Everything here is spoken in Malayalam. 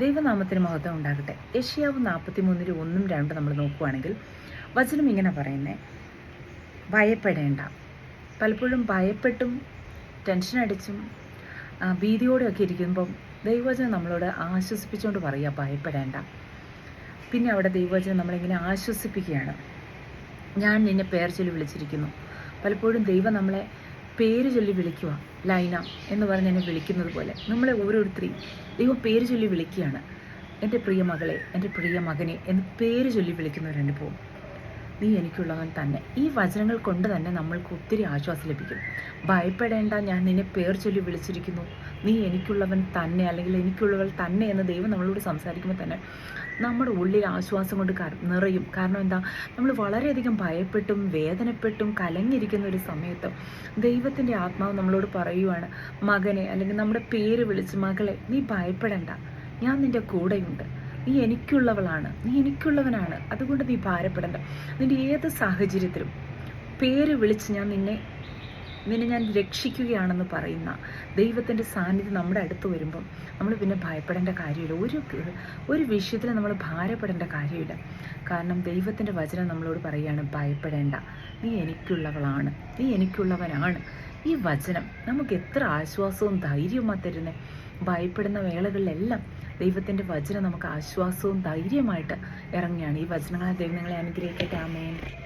ദൈവനാമത്തിന് മഹത്വം ഉണ്ടാകട്ടെ. ഏഷ്യാവ് നാൽപ്പത്തി മൂന്നിൽ ഒന്നും രണ്ടും നമ്മൾ നോക്കുകയാണെങ്കിൽ വചനം ഇങ്ങനെ പറയുന്നേ. ഭയപ്പെടേണ്ട. പലപ്പോഴും ഭയപ്പെട്ടും ടെൻഷൻ അടിച്ചും ഭീതിയോടെയൊക്കെ ഇരിക്കുമ്പം ദൈവവചനം നമ്മളോട് ആശ്വസിപ്പിച്ചുകൊണ്ട് പറയുക ഭയപ്പെടേണ്ട. പിന്നെ അവിടെ ദൈവവചനം നമ്മളിങ്ങനെ ആശ്വസിപ്പിക്കുകയാണ്. ഞാൻ നിന്നെ പേർ ചൊല്ലി വിളിച്ചിരിക്കുന്നു. പലപ്പോഴും ദൈവം നമ്മളെ പേര് ചൊല്ലി വിളിക്കുക ലൈന എന്ന് പറഞ്ഞ് എന്നെ വിളിക്കുന്നത് പോലെ. നമ്മളെ ഓരോരുത്തരെയും ദൈവം പേര് ചൊല്ലി വിളിക്കുകയാണ്. എന്റെ പ്രിയ മകളെ എന്റെ പ്രിയ മകനെ എന്ന് പേര് ചൊല്ലി വിളിക്കുന്ന പോകും നീ എനിക്കുള്ളവൻ തന്നെ. ഈ വചനങ്ങൾ കൊണ്ട് തന്നെ നമ്മൾക്ക് ഒത്തിരി ആശ്വാസം ലഭിക്കും. ഭയപ്പെടേണ്ട ഞാൻ നിന്നെ പേർ ചൊല്ലി വിളിച്ചിരിക്കുന്നു. നീ എനിക്കുള്ളവൻ തന്നെ അല്ലെങ്കിൽ എനിക്കുള്ളവൾ തന്നെ എന്ന് ദൈവം നമ്മളോട് സംസാരിക്കുമ്പോൾ തന്നെ നമ്മുടെ ഉള്ളിൽ ആശ്വാസം കൊണ്ട് നിറയും. കാരണം എന്താ? നമ്മൾ വളരെയധികം ഭയപ്പെട്ടും വേദനപ്പെട്ടും കലങ്ങിരിക്കുന്ന ഒരു സമയത്ത് ദൈവത്തിന്റെ ആത്മാവ് നമ്മളോട് പറയുവാണ് മകനെ അല്ലെങ്കിൽ നമ്മുടെ പേര് വിളിച്ച് മകളെ നീ ഭയപ്പെടേണ്ട. ഞാൻ നിന്റെ കൂടെയുണ്ട്. നീ എനിക്കുള്ളവളാണ്. നീ എനിക്കുള്ളവനാണ്. അതുകൊണ്ട് നീ ഭാരപ്പെടേണ്ട. നിന്റെ ഏത് സാഹചര്യത്തിലും പേര് വിളിച്ച് ഞാൻ നിന്നെ നിന്നെ ഞാൻ രക്ഷിക്കുകയാണെന്ന് പറയുന്ന ദൈവത്തിന്റെ സാന്നിധ്യം നമ്മുടെ അടുത്ത് വരുമ്പം നമ്മൾ പിന്നെ ഭയപ്പെടേണ്ട കാര്യമില്ല. ഒരു ഒരു വിഷയത്തിൽ നമ്മൾ ഭാരപ്പെടേണ്ട കാര്യമില്ല. കാരണം ദൈവത്തിന്റെ വചനം നമ്മളോട് പറയുകയാണ് ഭയപ്പെടേണ്ട. നീ എനിക്കുള്ളവളാണ്. നീ എനിക്കുള്ളവനാണ്. ഈ വചനം നമുക്ക് എത്ര ആശ്വാസവും ധൈര്യവുമാണ് തരുന്നത് ഭയപ്പെടുന്ന വേളകളിലെല്ലാം ദൈവത്തിന്റെ വചനം നമുക്ക് ആശ്വാസവും ധൈര്യമായിട്ട് ഇറങ്ങിയാണ് ഈ വചനങ്ങളെ ദൈവങ്ങളെ അനുഗ്രഹിക്കട്ടെ. ആമേൻ.